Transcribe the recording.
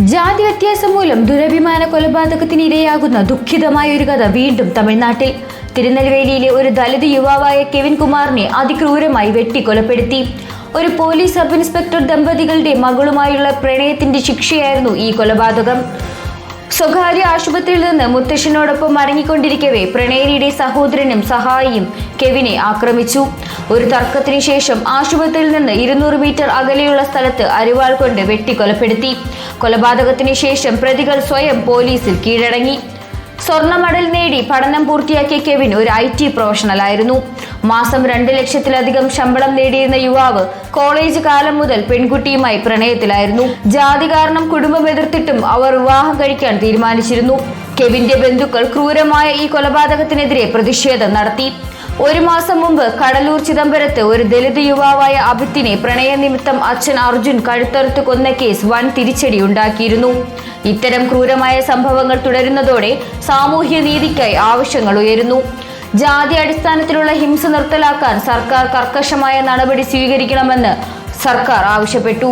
ജാതി വ്യത്യാസം മൂലം ദുരഭിമാന കൊലപാതകത്തിന് ഇരയാകുന്ന ദുഃഖിതമായ ഒരു കഥ വീണ്ടും തമിഴ്നാട്ടിൽ. തിരുനെൽവേലിയിലെ ഒരു ദലിത് യുവാവായ കെവിൻ കുമാറിനെ അതിക്രൂരമായി വെട്ടി കൊലപ്പെടുത്തി ഒരു പോലീസ് സബ് ഇൻസ്പെക്ടർ ദമ്പതികളുടെ മകളുമായുള്ള പ്രണയത്തിന്റെ ശിക്ഷയായിരുന്നു ഈ കൊലപാതകം. സ്വകാര്യ ആശുപത്രിയിൽ നിന്ന് മുത്തശ്ശനോടൊപ്പം മടങ്ങിക്കൊണ്ടിരിക്കവേ പ്രണയിനിയുടെ സഹോദരനും സഹായിയും കെവിനെ ആക്രമിച്ചു. ഒരു തർക്കത്തിനു ശേഷം ആശുപത്രിയിൽ നിന്ന് ഇരുന്നൂറ് മീറ്റർ അകലെയുള്ള സ്ഥലത്ത് അരിവാൾ കൊണ്ട് വെട്ടിക്കൊലപ്പെടുത്തി. കൊലപാതകത്തിന് ശേഷം പ്രതികൾ സ്വയം പോലീസിൽ കീഴടങ്ങി. സ്വർണ മെഡൽ നേടി പഠനം പൂർത്തിയാക്കിയ കെവിൻ ഒരു ഐ ടി പ്രൊഫഷണലായിരുന്നു. മാസം രണ്ട് ലക്ഷത്തിലധികം ശമ്പളം നേടിയിരുന്ന യുവാവ് കോളേജ് കാലം മുതൽ പെൺകുട്ടിയുമായി പ്രണയത്തിലായിരുന്നു. ജാതി കാരണം കുടുംബം എതിർത്തിട്ടും അവർ വിവാഹം കഴിക്കാൻ തീരുമാനിച്ചിരുന്നു. കെവിന്റെ ബന്ധുക്കൾ ക്രൂരമായ ഈ കൊലപാതകത്തിനെതിരെ പ്രതിഷേധം നടത്തി. ഒരു മാസം മുമ്പ് കടലൂർ ചിദംബരത്ത് ഒരു ദലിത് യുവാവായ അഭിത്തിനെ പ്രണയനിമിത്തം അച്ഛൻ അർജുൻ കഴുത്തറുത്ത് കൊന്ന കേസ് വൻ തിരിച്ചടി ഉണ്ടാക്കിയിരുന്നു ഇത്തരം ക്രൂരമായ സംഭവങ്ങൾ തുടരുന്നതോടെ സാമൂഹ്യ നീതിക്കായി ആവശ്യങ്ങൾ ഉയരുന്നു. ജാതി അടിസ്ഥാനത്തിലുള്ള ഹിംസ നിർത്തലാക്കാൻ സർക്കാർ കർക്കശമായ നടപടി സ്വീകരിക്കണമെന്ന് സർക്കാർ ആവശ്യപ്പെട്ടു.